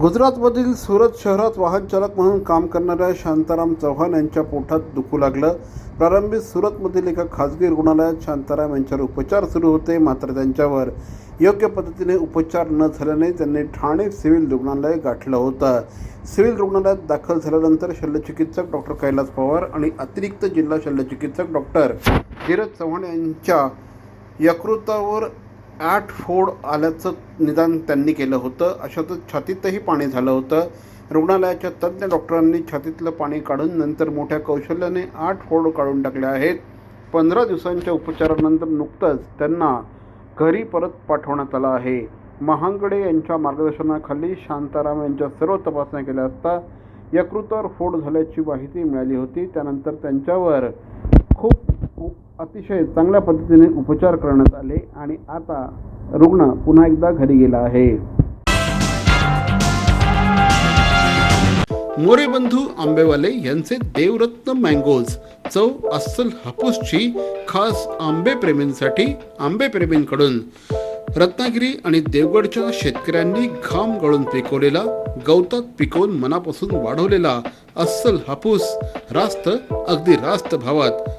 गुजरातमधील सुरत शहरात वाहन चालक म्हणून काम करणाऱ्या शांताराम चव्हाण यांच्या पोटात दुखू लागलं. प्रारंभी सुरतमधील एका खाजगी रुग्णालयात शांताराम यांच्यावर उपचार सुरू होते. मात्र त्यांच्यावर योग्य पद्धतीने उपचार न झाल्याने त्यांनी ठाणे सिव्हिल रुग्णालय गाठलं होतं. सिव्हिल रुग्णालयात दाखल झाल्यानंतर शल्यचिकित्सक डॉक्टर कैलास पवार आणि अतिरिक्त जिल्हा शल्यचिकित्सक डॉक्टर धीरज चव्हाण यांच्या यकृतावर आठ फोड आल्याचं निदान त्यांनी केलं होतं. अशातच छातीतही पाणी झालं होतं. रुग्णालयाच्या तज्ज्ञ डॉक्टरांनी छातीतलं पाणी काढून नंतर मोठ्या कौशल्याने आठ फोड काढून टाकले आहेत. पंधरा दिवसांच्या उपचारानंतर नुकतंच त्यांना घरी परत पाठवण्यात आलं आहे. महांगडे यांच्या मार्गदर्शनाखाली शांताराम यांच्या सर्व तपासण्या केल्या असता यकृतावर फोड झाल्याची माहिती मिळाली होती. त्यानंतर त्यांच्यावर अतिशय चांगल्या पद्धतीने उपचार करण्यात आले आणि आता रुग्ण पुन्हा एकदा घरी गेला आहे. मोरे बंधू आंबेवाले यांचे देवरत्न मँगोज चव अस्सल हापूसची खास आंबे प्रेमींसाठी आंबे प्रेमींकडून. रत्नागिरी आणि देवगडच्या शेतकऱ्यांनी घाम गळून पिकवलेला गवतात पिकवून मनापासून वाढवलेला अस्सल हापूस रास्त अगदी रास्त भावात